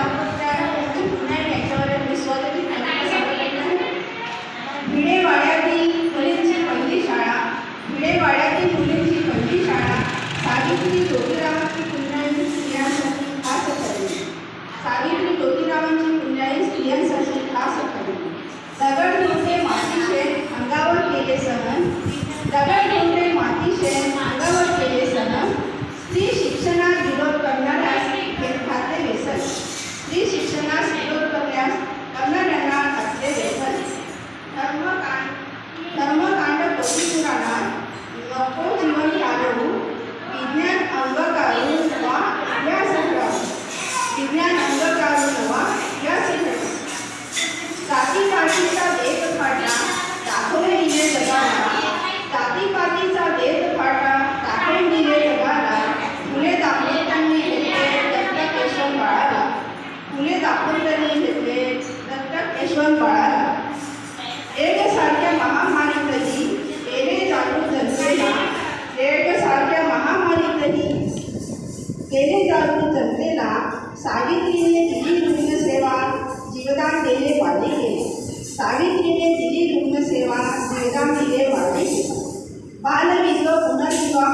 Mira. सारख्या महामारीतही केलेदारून जनतेला सावित्रीने दिली रुग्णसेवा जीवदान दिले वाले केले. सावित्रीने दिली रुग्णसेवा जीवदान दिले वाले केले. बालविध पुनर्विवाह